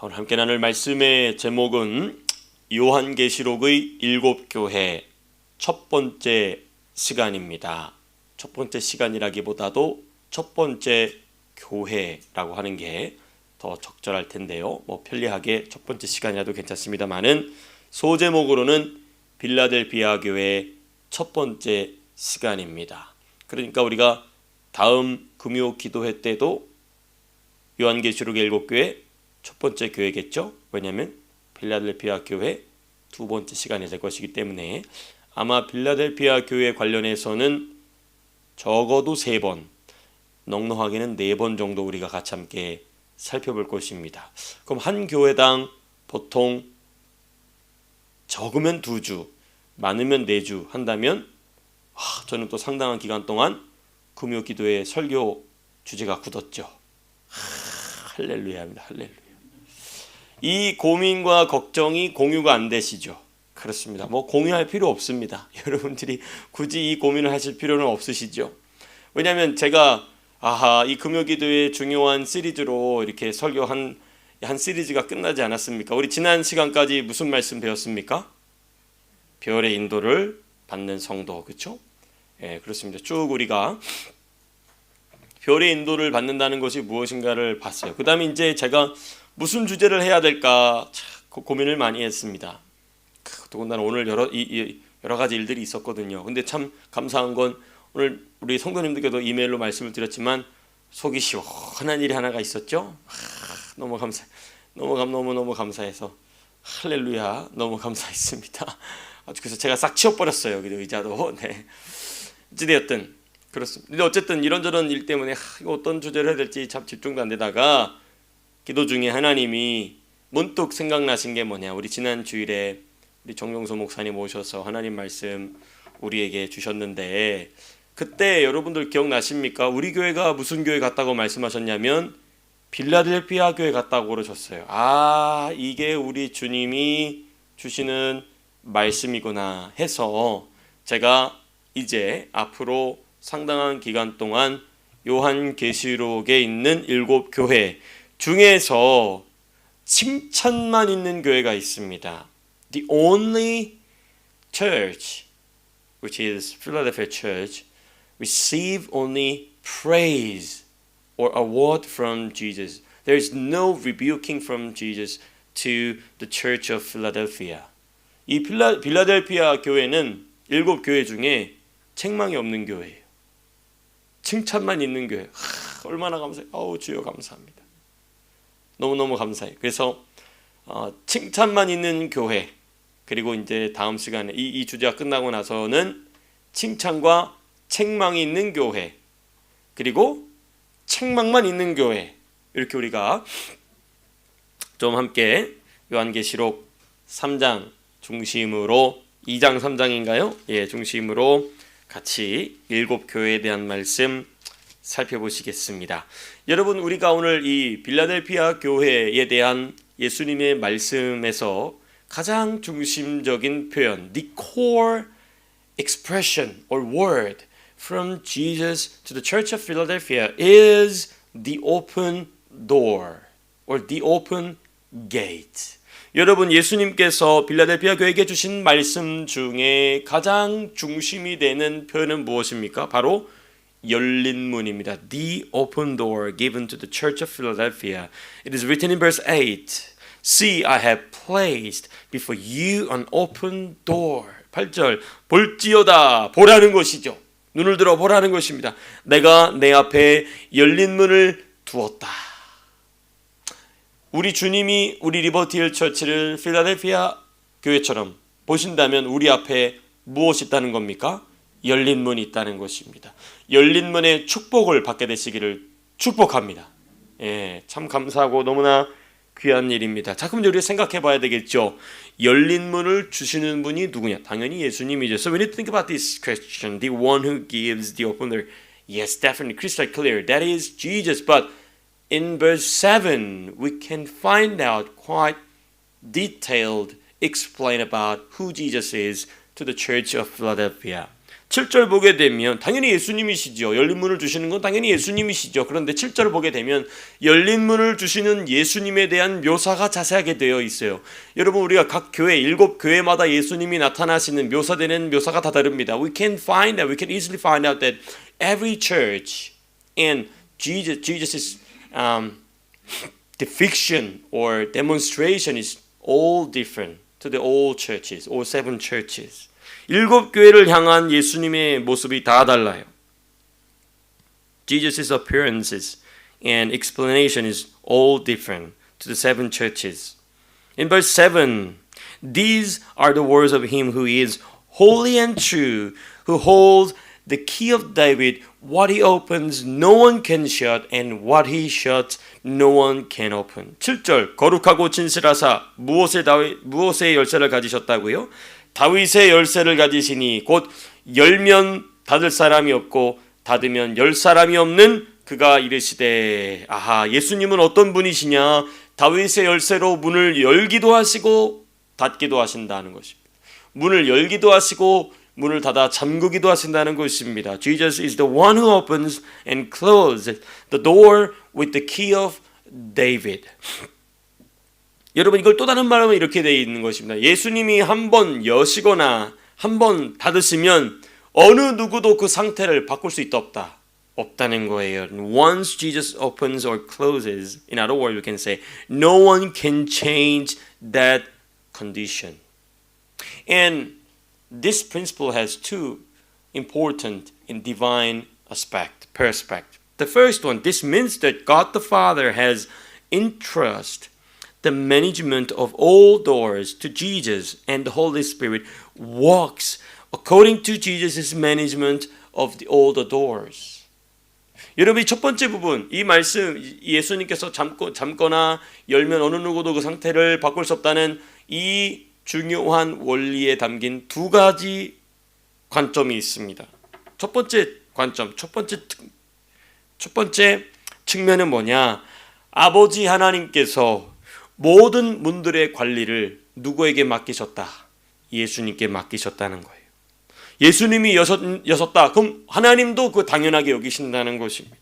오늘 함께 나눌 말씀의 제목은 요한계시록의 일곱 교회 첫 번째 시간입니다. 첫 번째 시간이라기보다도 첫 번째 교회라고 하는 게 더 적절할 텐데요. 뭐 편리하게 첫 번째 시간이라도 괜찮습니다만은 소제목으로는 빌라델비아 교회 첫 번째 시간입니다. 그러니까 우리가 다음 금요 기도회 때도 요한계시록의 일곱 교회 첫 번째 교회겠죠. 왜냐하면 빌라델피아 교회 두 번째 시간이 될 것이기 때문에 아마 빌라델피아 교회 관련해서는 적어도 세 번, 넉넉하게는 네 번 정도 우리가 같이 함께 살펴볼 것입니다. 그럼 한 교회당 보통 적으면 두 주, 많으면 네 주 한다면 와, 저는 또 상당한 기간 동안 금요 기도의 설교 주제가 굳었죠. 하, 할렐루야입니다. 할렐루야. 이 고민과 걱정이 공유가 안 되시죠? 그렇습니다. 뭐 공유할 필요 없습니다. 여러분들이 굳이 이 고민을 하실 필요는 없으시죠? 왜냐하면 제가 아하 이 금요기도의 중요한 시리즈로 이렇게 설교한 한 시리즈가 끝나지 않았습니까? 우리 지난 시간까지 무슨 말씀 배웠습니까? 별의 인도를 받는 성도 그렇죠? 예 그렇습니다. 쭉 우리가 별의 인도를 받는다는 것이 무엇인가를 봤어요. 그다음에 이제 제가 무슨 주제를 해야 될까 참 고민을 많이 했습니다. 더군다나 오늘 여러 이, 이, 여러 가지 일들이 있었거든요. 근데 참 감사한 건 오늘 우리 성도님들께도 이메일로 말씀을 드렸지만 속이 시원한 일이 하나가 있었죠. 아, 너무 감사, 너무 감, 너무 너무 감사해서 할렐루야 너무 감사했습니다. 아주 그래서 제가 싹 치워버렸어요. 그 의자도 네. 어찌되었든 그렇습니다. 근데 어쨌든 이런저런 일 때문에 하, 어떤 주제를 해야 될지 참 집중도 안 되다가 기도 중에 하나님이 문득 생각나신 게 뭐냐? 우리 지난 주일에 우리 정용서 목사님 오셔서 하나님 말씀 우리에게 주셨는데 그때 여러분들 기억나십니까? 우리 교회가 무슨 교회 같다고 말씀하셨냐면 빌라델피아 교회 같다고 그러셨어요. 아, 이게 우리 주님이 주시는 말씀이구나 해서 제가 이제 앞으로 상당한 기간 동안 요한계시록에 있는 일곱 교회 중에서 칭찬만 있는 교회가 있습니다. The only church, which is Philadelphia Church, receive only praise or award from Jesus. There is no rebuking from Jesus to the Church of Philadelphia. 이 필라, 빌라델피아 교회는 일곱 교회 중에 책망이 없는 교회예요. 칭찬만 있는 교회. 하, 얼마나 감사해요. 아우 주여 감사합니다. 너무너무 감사해요. 그래서 어, 칭찬만 있는 교회 그리고 이제 다음 시간에 이, 이 주제가 끝나고 나서는 칭찬과 책망이 있는 교회 그리고 책망만 있는 교회 이렇게 우리가 좀 함께 요한계시록 3장 중심으로 2장 3장인가요? 예, 중심으로 같이 일곱 교회에 대한 말씀 살펴보시겠습니다. 여러분 우리가 오늘 이 빌라델피아 교회에 대한 예수님의 말씀에서 가장 중심적인 표현, the core expression or word from Jesus to the Church of Philadelphia is the open door or the open gate. 여러분 예수님께서 빌라델피아 교회에게 주신 말씀 중에 가장 중심이 되는 표현은 무엇입니까? 바로 열린 문입니다. The open door given to the church of Philadelphia. It is written in verse 8. See, I have placed before you an open door. 8절. 볼지어다. 보라는 것이죠. 눈을 들어 보라는 것입니다. 내가 내 앞에 열린 문을 두었다. 우리 주님이 우리 리버티힐 처치를 필라델피아 교회처럼 보신다면 우리 앞에 무엇이 있다는 겁니까? 열린 문이 있다는 것입니다. 열린 문의 축복을 받게 되시기를 축복합니다. 예, 참 감사하고 너무나 귀한 일입니다. 자, 그럼 우리가 생각해 봐야 되겠죠. 열린 문을 주시는 분이 누구냐? 당연히 예수님이죠. So when you think about this question, the one who gives the open door, yes, definitely crystal clear. That is Jesus. But in verse 7, we can find out quite detailed explain about who Jesus is to the church of Philadelphia. 7절 보게 되면 당연히 예수님이시죠. 열린 문을 주시는 건 당연히 예수님이시죠. 그런데 7절 보게 되면 열린 문을 주시는 예수님에 대한 묘사가 자세하게 되어 있어요. 여러분 우리가 각 교회 일곱 교회마다 예수님이 나타나시는 묘사되는 묘사가 다 다릅니다. We can find that we can easily find out that every church and Jesus Jesus's um, depiction or demonstration is all different to the all churches, all seven churches. 일곱 교회를 향한 예수님의 모습이 다 달라요. Jesus' appearances and explanation is all different to the seven churches. In verse 7, these are the words of him who is holy and true, who holds the key of David. What he opens, no one can shut, and what he shuts, no one can open. 7절 거룩하고 진실하사 무엇의 다윗 무엇의 열쇠를 가지셨다고요? 다윗의 열쇠를 가지시니 곧 열면 닫을 사람이 없고 닫으면 열 사람이 없는 그가 이르시되 아하 예수님은 어떤 분이시냐 다윗의 열쇠로 문을 열기도 하시고 닫기도 하신다는 것입니다. 문을 열기도 하시고 문을 닫아 잠그기도 하신다는 것입니다. Jesus is the one who opens and closes the door with the key of David. 여러분 이걸 또 다른 말하면 이렇게 되어 있는 것입니다. 예수님이 한 번 여시거나 한 번 닫으시면 어느 누구도 그 상태를 바꿀 수 있다 없다. 없다는 거예요. Once Jesus opens or closes, in other words, we can say, no one can change that condition. And this principle has two important and divine aspect, perspective. The first one, this means that God the Father has entrusted the management of all doors to Jesus and the Holy Spirit walks according to Jesus' management of the, all the doors. 여러분 첫 번째 부분 이 말씀 예수님께서 잠고, 잠거나 열면 어느 누구도 그 상태를 바꿀 수 없다는 이 중요한 원리에 담긴 두 가지 관점이 있습니다. 첫 번째 관점, 첫 번째 첫 번째 측면은 뭐냐? 아버지 하나님께서 모든 문들의 관리를 누구에게 맡기셨다? 예수님께 맡기셨다는 거예요. 예수님이 여섯, 여섯다. 그럼 하나님도 그 당연하게 여기신다는 것입니다.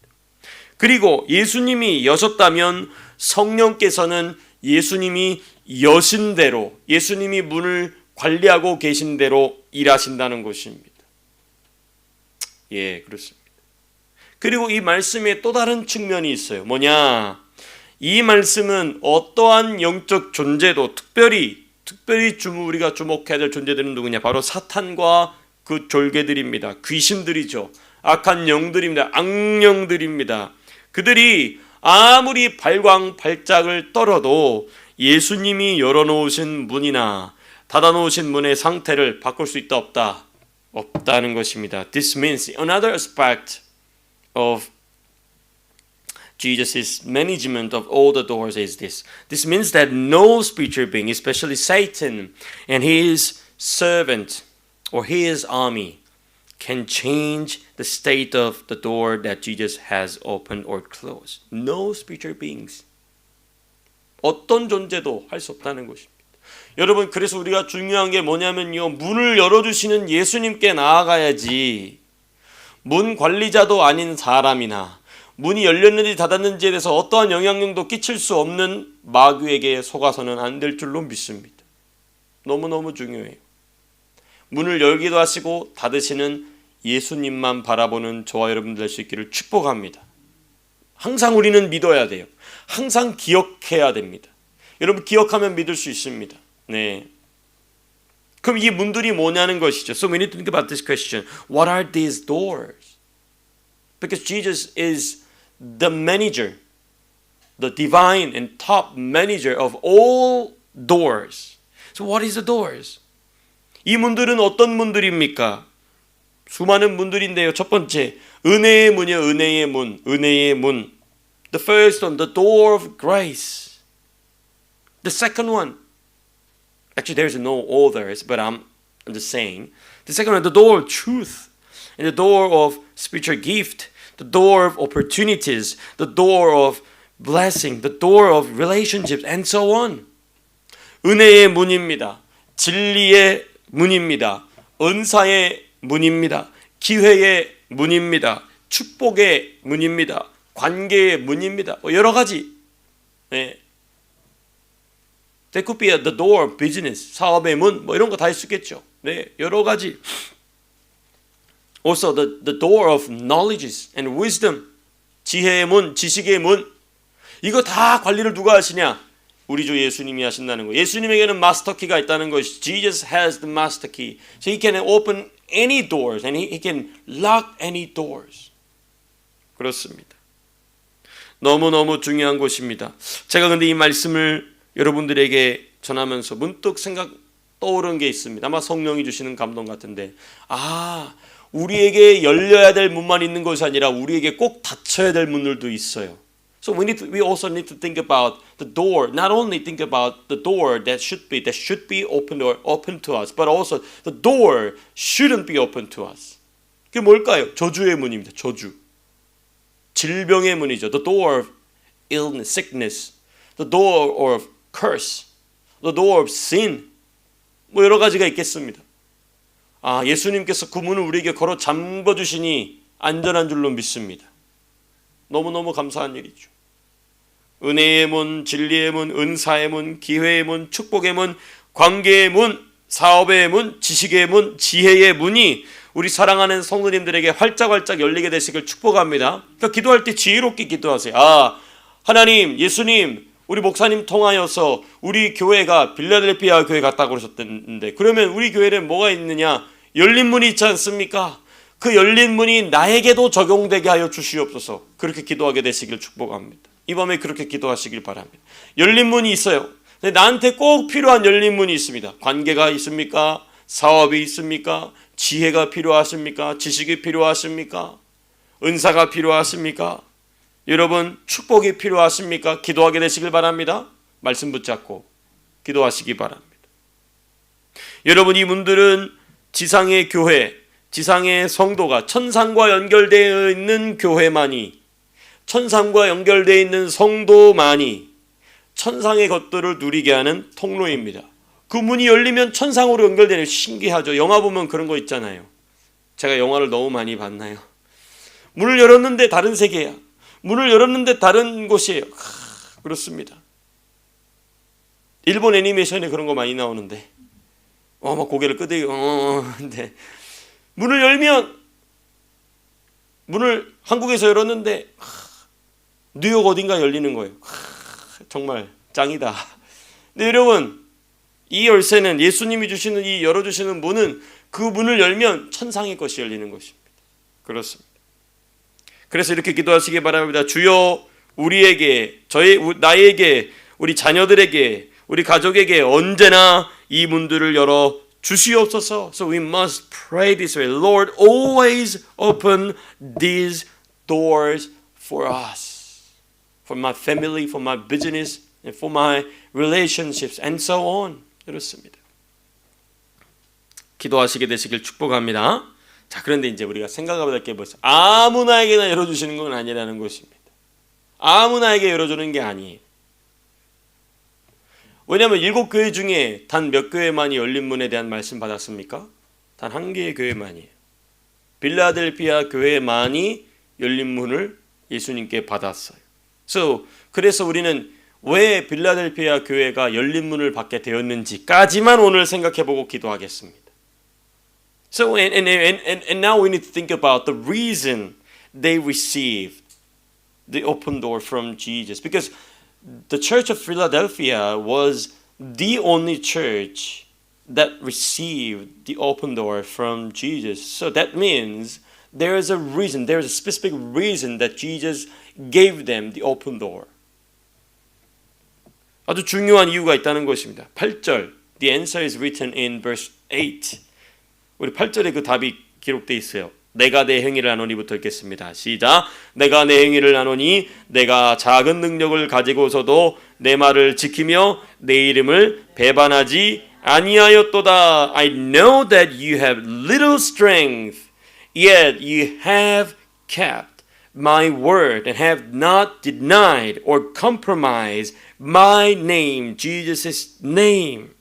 그리고 예수님이 여셨다면 성령께서는 예수님이 여신 대로, 예수님이 문을 관리하고 계신 대로 일하신다는 것입니다. 예, 그렇습니다. 그리고 이 말씀에 또 다른 측면이 있어요. 뭐냐? 이 말씀은 어떠한 영적 존재도 특별히 특별히 주 우리가 주목해야 될 존재들은 누구냐? 바로 사탄과 그 졸개들입니다. 귀신들이죠. 악한 영들입니다. 악령들입니다. 그들이 아무리 발광 발작을 떨어도 예수님이 열어놓으신 문이나 닫아놓으신 문의 상태를 바꿀 수 있다 없다 없다는 것입니다. This means another aspect of Jesus' management of all the doors is this. This means that no spiritual being, especially Satan and his servant or his army, can change the state of the door that Jesus has opened or closed. No spiritual beings. 어떤 존재도 할 수 없다는 것입니다. 여러분, 그래서 우리가 중요한 게 뭐냐면요. 문을 열어주시는 예수님께 나아가야지. 문 관리자도 아닌 사람이나 문이 열렸는지 닫았는지에 대해서 어떠한 영향력도 끼칠 수 없는 마귀에게 속아서는 안 될 줄로 믿습니다. 너무너무 중요해요. 문을 열기도 하시고 닫으시는 예수님만 바라보는 저와 여러분들 될수 있기를 축복합니다. 항상 우리는 믿어야 돼요. 항상 기억해야 됩니다. 여러분 기억하면 믿을 수 있습니다. 네. 그럼 이 문들이 뭐냐는 것이죠. So we need to think about this question. What are these doors? Because Jesus is the manager, the divine and top manager of all doors. So what is the doors? 이 문들은 어떤 문들입니까? 수많은 문들인데요. 첫 번째, 은혜의 문이요. 은혜의 문. 은혜의 문. The first one, the door of grace. The second one, actually there's no others, but I'm just saying. The second one, the door of truth. And the door of spiritual gift. The door of opportunities. The door of blessing. The door of relationships. And so on. 은혜의 문입니다. 진리의 문입니다. 은사의 문입니다. 기회의 문입니다. 축복의 문입니다. 관계의 문입니다. 뭐 여러 가지. 네. That could be the door business, 사업의 문, 뭐 이런 거 다 있겠죠. 네, 여러 가지. Also the, the door of knowledges and wisdom, 지혜의 문, 지식의 문. 이거 다 관리를 누가 하시냐? 우리 주 예수님이 하신다는 거. 예수님에게는 마스터 키가 있다는 것이 Jesus has the master key. So he can open any doors and he, he can lock any doors. 그렇습니다. 너무너무 중요한 것입니다. 제가 근데 이 말씀을 여러분들에게 전하면서 문득 생각 떠오른 게 있습니다. 아마 성령이 주시는 감동 같은데 아 우리에게 열려야 될 문만 있는 것이 아니라 우리에게 꼭 닫혀야 될 문들도 있어요. So we need to, we also need to think about the door. Not only think about the door that should be that should be open or open to us, but also the door shouldn't be open to us. 그게 뭘까요? 저주의 문입니다. 저주. 질병의 문이죠. The door of illness, sickness. The door of curse. The door of sin. 뭐 여러 가지가 있겠습니다. 아, 예수님께서 그 문을 우리에게 걸어 잠궈 주시니 안전한 줄로 믿습니다. 너무너무 감사한 일이죠. 은혜의 문, 진리의 문, 은사의 문, 기회의 문, 축복의 문, 관계의 문, 사업의 문, 지식의 문, 지혜의 문이 우리 사랑하는 성도님들에게 활짝활짝 열리게 되시길 축복합니다. 그러니까 기도할 때 지혜롭게 기도하세요. 아, 하나님, 예수님, 우리 목사님 통하여서 우리 교회가 빌라델피아 교회 갔다고 그러셨는데 그러면 우리 교회는 뭐가 있느냐? 열린 문이 있지 않습니까? 그 열린 문이 나에게도 적용되게 하여 주시옵소서. 그렇게 기도하게 되시길 축복합니다. 이 밤에 그렇게 기도하시길 바랍니다. 열린 문이 있어요. 나한테 꼭 필요한 열린 문이 있습니다. 관계가 있습니까? 사업이 있습니까? 지혜가 필요하십니까? 지식이 필요하십니까? 은사가 필요하십니까? 여러분 축복이 필요하십니까? 기도하게 되시길 바랍니다. 말씀 붙잡고 기도하시기 바랍니다. 여러분 이 문들은 지상의 교회, 지상의 성도가 천상과 연결되어 있는 교회만이 천상과 연결되어 있는 성도만이 천상의 것들을 누리게 하는 통로입니다. 그 문이 열리면 천상으로 연결되는 신기하죠. 영화 보면 그런 거 있잖아요. 제가 영화를 너무 많이 봤나요? 문을 열었는데 다른 세계야. 문을 열었는데 다른 곳이에요. 하, 그렇습니다. 일본 애니메이션에 그런 거 많이 나오는데, 어, 막 고개를 끄덕이고, 어, 근데 문을 열면 문을 한국에서 열었는데 하, 뉴욕 어딘가 열리는 거예요. 하, 정말 짱이다. 근데 여러분 이 열쇠는 예수님이 주시는 이 열어주시는 문은 그 문을 열면 천상의 것이 열리는 것입니다. 그렇습니다. 그래서 이렇게 기도하시기 바랍니다. 주여 우리에게 저희 나에게 우리 자녀들에게 우리 가족에게 언제나 이 문들을 열어 주시옵소서. So we must pray this way. Lord, always open these doors for us. For my family, for my business, and for my relationships and so on. 이렇습니다. 기도하시게 되시길 축복합니다. 자, 그런데 이제 우리가 생각해봐야 될 게 뭐죠? 아무나에게나 열어주시는 건 아니라는 것입니다. 아무나에게 열어주는 게 아니에요. 왜냐하면 일곱 교회 중에 단 몇 교회만이 열린 문에 대한 말씀 받았습니까? 단 한 개의 교회만이에요. 빌라델피아 교회만이 열린 문을 예수님께 받았어요. So, 그래서 우리는 왜 빌라델피아 교회가 열린 문을 받게 되었는지까지만 오늘 생각해보고 기도하겠습니다. So and, and, and, and now we need to think about the reason they received the open door from Jesus because the church of Philadelphia was the only church that received the open door from Jesus. So that means there is a reason, there is a specific reason that Jesus gave them the open door. 아주 중요한 이유가 있다는 것입니다. 8절. The answer is written in verse 8. 우리 8절에 그 답이 기록되어 있어요. 내가 내 행위를 하노니부터 읽겠습니다. 시작. 내가 내 행위를 하노니 내가 작은 능력을 가지고서도 내 말을 지키며 내 이름을 배반하지 아니하였도다. I know that you have little strength, yet you have kept my word and have not denied or compromised my name, Jesus' name.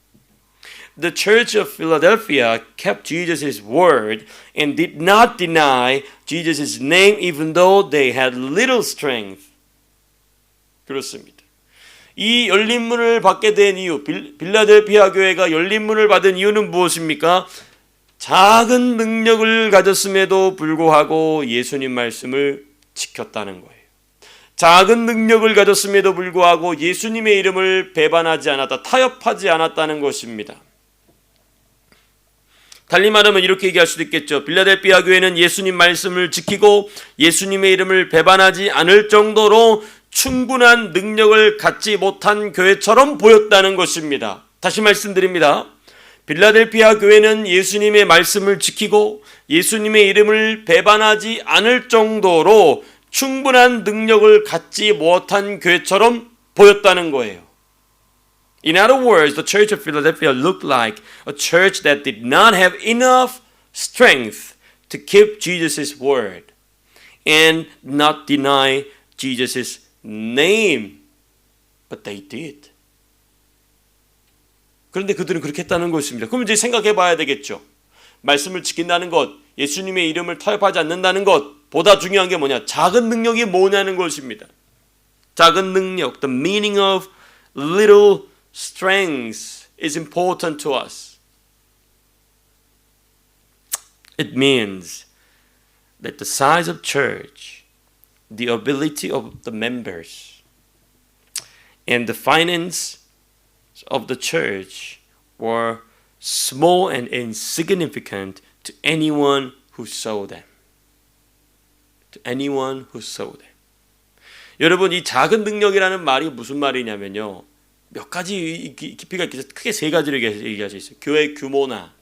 The church of Philadelphia kept Jesus' word and did not deny Jesus' name even though they had little strength. 그렇습니다. 이 열린 문을 받게 된 이유, 빌- 빌라델피아 교회가 열린 문을 받은 이유는 무엇입니까? 작은 능력을 가졌음에도 불구하고 예수님 말씀을 지켰다는 거예요. 작은 능력을 가졌음에도 불구하고 예수님의 이름을 배반하지 않았다, 타협하지 않았다는 것입니다. 달리 말하면 이렇게 얘기할 수도 있겠죠. 빌라델피아 교회는 예수님 말씀을 지키고 예수님의 이름을 배반하지 않을 정도로 충분한 능력을 갖지 못한 교회처럼 보였다는 것입니다. 다시 말씀드립니다. 빌라델피아 교회는 예수님의 말씀을 지키고 예수님의 이름을 배반하지 않을 정도로 충분한 능력을 갖지 못한 교회처럼 보였다는 거예요. In other words, the church of Philadelphia looked like a church that did not have enough strength to keep Jesus' word and not deny Jesus' name. But they did. 그런데 그들은 그렇게 했다는 것입니다. 그럼 이제 생각해 봐야 되겠죠. 말씀을 지킨다는 것, 예수님의 이름을 타협하지 않는다는 것, 보다 중요한 게 뭐냐? 작은 능력이 뭐냐는 것입니다. 작은 능력, the meaning of little strength is important to us. It means that the size of church, the ability of the members, and the finance of the church were small and insignificant to anyone who saw them. To anyone who saw them. 여러분 이 작은 능력이라는 말이 무슨 말이냐면요. 몇 가지 깊이가 있겠죠. 크게 세 가지를 얘기할 수 있어요. 교회 규모나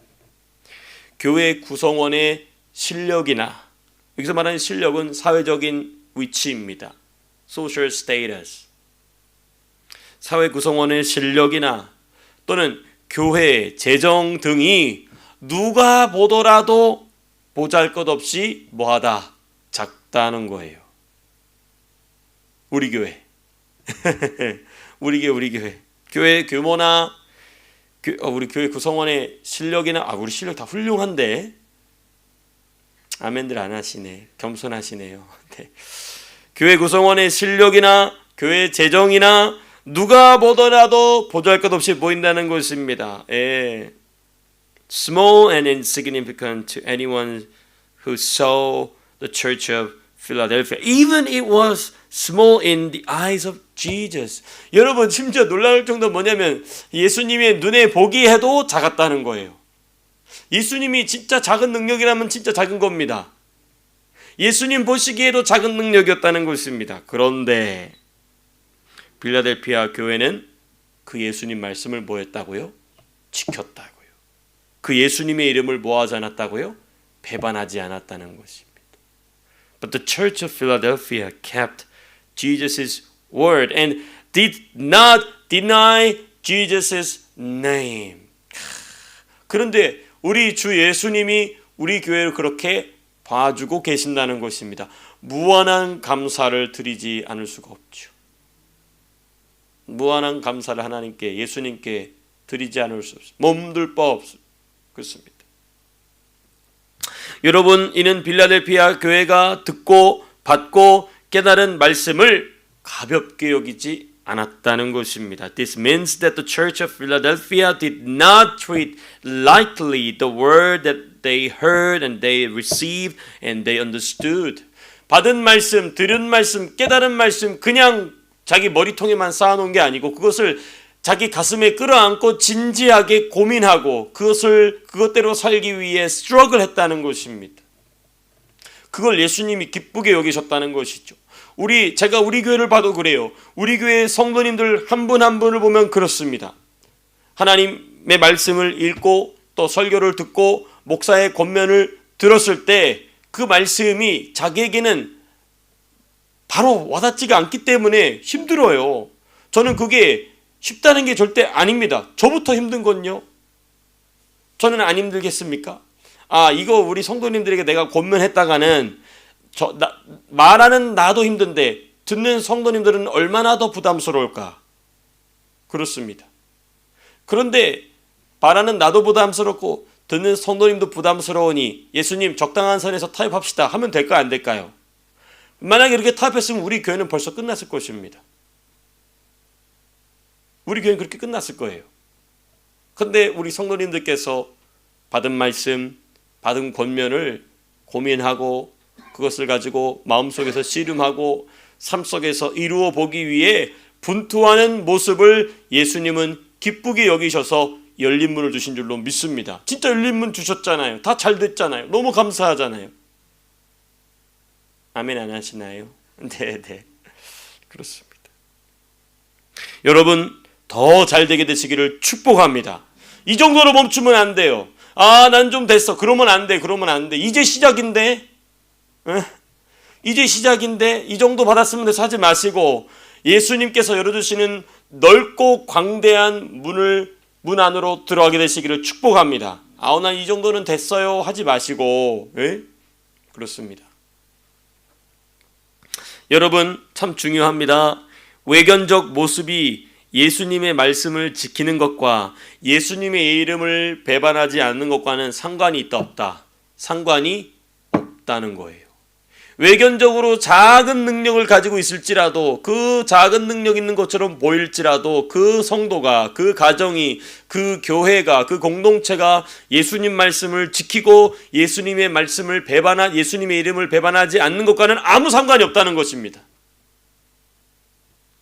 교회 구성원의 실력이나 여기서 말하는 실력은 사회적인 위치입니다. social status. 사회 구성원의 실력이나 또는 교회 재정 등이 누가 보더라도 보잘 것 없이 뭐하다 작다는 거예요. 우리 교회, 우리 교회, 우리 교회, 교회 규모나 교, 어, 우리 교회 구성원의 실력이나 아 우리 실력 다 훌륭한데 아멘들 안 하시네 겸손하시네요. 네. 교회 구성원의 실력이나 교회 재정이나 누가 보더라도 보잘것없이 보인다는 것입니다. 예. Small and insignificant to anyone who saw the church of Philadelphia. Even it was small in the eyes of Jesus. 여러분 심지어 놀라울 정도 뭐냐면 예수님의 눈에 보기에도 작았다는 거예요. 예수님이 진짜 작은 능력이라면 진짜 작은 겁니다. 예수님 보시기에도 작은 능력이었다는 것입니다. 그런데 빌라델피아 교회는 그 예수님 말씀을 뭐 했다고요? 지켰다고요. 그 예수님의 이름을 뭐하지 않았다고요? 배반하지 않았다는 것입니다. But the church of Philadelphia kept Jesus' word and did not deny Jesus' name. 그런데 우리 주 예수님이 우리 교회를 그렇게 봐주고 계신다는 것입니다. 무한한 감사를 드리지 않을 수가 없죠. 무한한 감사를 하나님께 예수님께 드리지 않을 수 없습니다. 몸둘 바 없습니다. 여러분 이는 빌라델피아 교회가 듣고 받고 깨달은 말씀을 가볍게 여기지 않았다는 것입니다. This means that the church of Philadelphia did not treat lightly the word that they heard and they received and they understood. 받은 말씀, 들은 말씀, 깨달은 말씀 그냥 자기 머리통에만 쌓아놓은 게 아니고 그것을 자기 가슴에 끌어안고 진지하게 고민하고 그것을 그것대로 살기 위해 스트러글 했다는 것입니다. 그걸 예수님이 기쁘게 여기셨다는 것이죠. 우리 제가 우리 교회를 봐도 그래요. 우리 교회 성도님들 한분한 분을 보면 그렇습니다. 하나님의 말씀을 읽고 또 설교를 듣고 목사의 권면을 들었을 때 그 말씀이 자기에게는 바로 와닿지가 않기 때문에 힘들어요. 저는 그게 쉽다는 게 절대 아닙니다. 저부터 힘든 건요. 저는 안 힘들겠습니까? 아, 이거 우리 성도님들에게 내가 권면했다가는 저 나, 말하는 나도 힘든데 듣는 성도님들은 얼마나 더 부담스러울까? 그렇습니다. 그런데 바라는 나도 부담스럽고 듣는 성도님도 부담스러우니 예수님 적당한 선에서 타협합시다 하면 될까 안 될까요? 만약에 이렇게 타협했으면 우리 교회는 벌써 끝났을 것입니다. 우리 교회는 그렇게 끝났을 거예요. 근데 우리 성도님들께서 받은 말씀, 받은 권면을 고민하고 그것을 가지고 마음속에서 씨름하고 삶 속에서 이루어 보기 위해 분투하는 모습을 예수님은 기쁘게 여기셔서 열린 문을 주신 줄로 믿습니다. 진짜 열린 문 주셨잖아요. 다 잘 됐잖아요. 너무 감사하잖아요. 아멘 안 하시나요? 네, 네. 그렇습니다. 여러분 더 잘 되게 되시기를 축복합니다. 이 정도로 멈추면 안 돼요. 아, 난 좀 됐어. 그러면 안 돼. 그러면 안 돼. 이제 시작인데. 에? 이제 시작인데 이 정도 받았으면 돼서 하지 마시고 예수님께서 열어주시는 넓고 광대한 문을 문 안으로 들어가게 되시기를 축복합니다. 아우 난 이 정도는 됐어요 하지 마시고 에? 그렇습니다. 여러분 참 중요합니다. 외견적 모습이 예수님의 말씀을 지키는 것과 예수님의 이름을 배반하지 않는 것과는 상관이 있다 없다. 상관이 없다는 거예요. 외견적으로 작은 능력을 가지고 있을지라도 그 작은 능력 있는 것처럼 보일지라도 그 성도가 그 가정이 그 교회가 그 공동체가 예수님 말씀을 지키고 예수님의 말씀을 배반하 예수님의 이름을 배반하지 않는 것과는 아무 상관이 없다는 것입니다.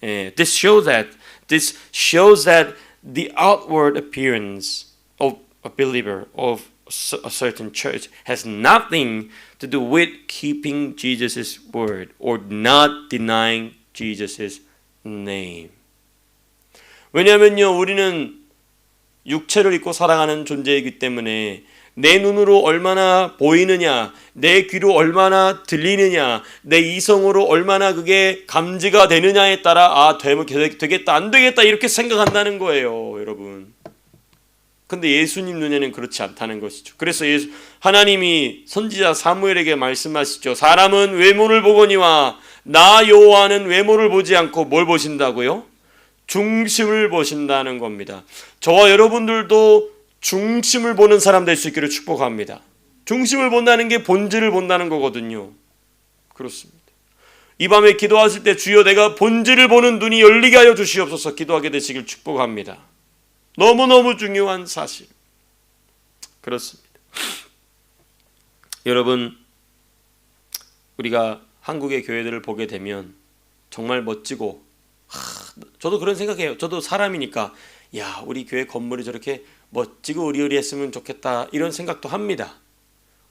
예, this shows that this shows that the outward appearance of a believer of a certain church has nothing to do with keeping Jesus' word or not denying Jesus' name. 왜냐하면요, 우리는 육체를 입고 살아가는 존재이기 때문에 내 눈으로 얼마나 보이느냐, 내 귀로 얼마나 들리느냐, 내 이성으로 얼마나 그게 감지가 되느냐에 따라 아 되면 되겠다, 안 되겠다 이렇게 생각한다는 거예요, 여러분. 근데 예수님 눈에는 그렇지 않다는 것이죠. 그래서 예수, 하나님이 선지자 사무엘에게 말씀하시죠. 사람은 외모를 보거니와 나 여호와는 외모를 보지 않고 뭘 보신다고요? 중심을 보신다는 겁니다. 저와 여러분들도 중심을 보는 사람 될 수 있기를 축복합니다. 중심을 본다는 게 본질을 본다는 거거든요. 그렇습니다. 이 밤에 기도하실 때 주여 내가 본질을 보는 눈이 열리게 하여 주시옵소서 기도하게 되시길 축복합니다. 너무너무 중요한 사실. 그렇습니다. 여러분, 우리가 한국의 교회들을 보게 되면 정말 멋지고, 하, 저도 그런 생각해요. 저도 사람이니까, 야, 우리 교회 건물이 저렇게 멋지고 의리의리했으면 좋겠다. 이런 생각도 합니다.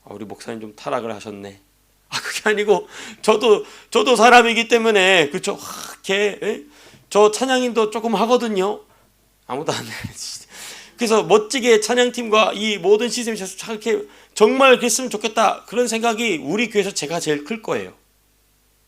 아, 우리 목사님 좀 타락을 하셨네. 아, 그게 아니고, 저도, 저도 사람이기 때문에, 그쵸. 걔, 저 찬양인도 조금 하거든요. 아무도 안 해. 그래서 멋지게 찬양팀과 이 모든 시스템이 이렇게 정말 그랬으면 좋겠다. 그런 생각이 우리 교회에서 제가 제일 클 거예요.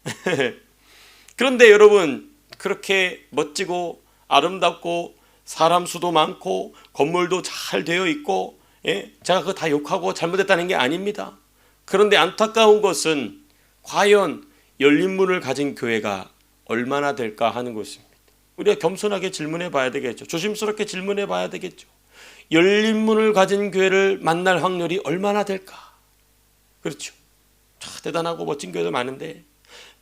그런데 여러분, 그렇게 멋지고 아름답고 사람 수도 많고 건물도 잘 되어 있고 예? 제가 그거 다 욕하고 잘못했다는 게 아닙니다. 그런데 안타까운 것은 과연 열린 문을 가진 교회가 얼마나 될까 하는 것입니다. 우리가 겸손하게 질문해 봐야 되겠죠. 조심스럽게 질문해 봐야 되겠죠. 열린 문을 가진 교회를 만날 확률이 얼마나 될까? 그렇죠. 참 대단하고 멋진 교회도 많은데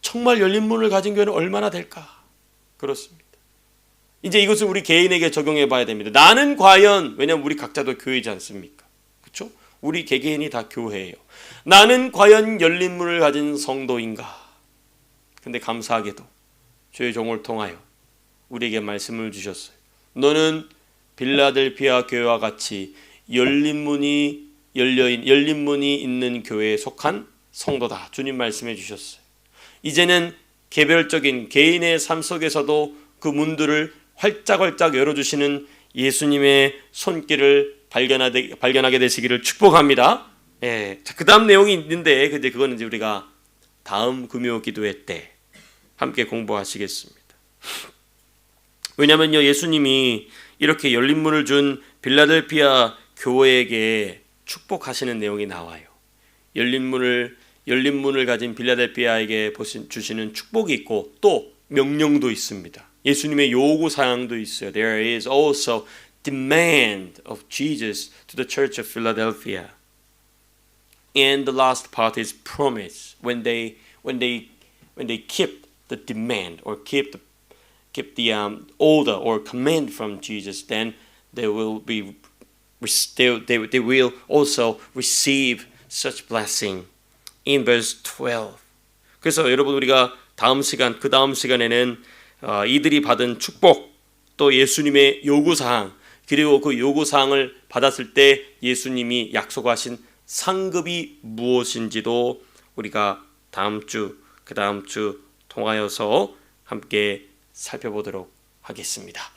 정말 열린 문을 가진 교회는 얼마나 될까? 그렇습니다. 이제 이것을 우리 개인에게 적용해 봐야 됩니다. 나는 과연 왜냐면 우리 각자도 교회지 않습니까? 그렇죠? 우리 개개인이 다 교회예요. 나는 과연 열린 문을 가진 성도인가? 근데 감사하게도 주의 종을 통하여 우리에게 말씀을 주셨어요. 너는 빌라델피아 교회와 같이 열린 문이 열려 열린 문이 있는 교회에 속한 성도다. 주님 말씀해 주셨어요. 이제는 개별적인 개인의 삶 속에서도 그 문들을 활짝활짝 열어주시는 예수님의 손길을 발견하게, 발견하게 되시기를 축복합니다. 예, 그 다음 내용이 있는데, 근데 그거는 이제 우리가 다음 금요 기도회 때 함께 공부하시겠습니다. 왜냐면요, 예수님이 이렇게 열린 문을 준 빌라델피아 교회에게 축복하시는 내용이 나와요. 열린 문을 열린 문을 가진 빌라델피아에게 주시는 축복이 있고 또 명령도 있습니다. 예수님의 요구 사항도 있어요. There is also demand of Jesus to the church of Philadelphia. And the last part is promise. When they when they when they keep the demand or keep the keep the um, order or command from Jesus, then they will be they, they, will also receive such blessing in verse 12. 그래서 여러분 우리가 다음 시간 그 다음 시간에는 어, 이들이 받은 축복 또 예수님의 요구 사항 그리고 그 요구 사항을 받았을 때 예수님이 약속하신 상급이 무엇인지도 우리가 다음 주 그 다음 주 통하여서 함께 살펴보도록 하겠습니다.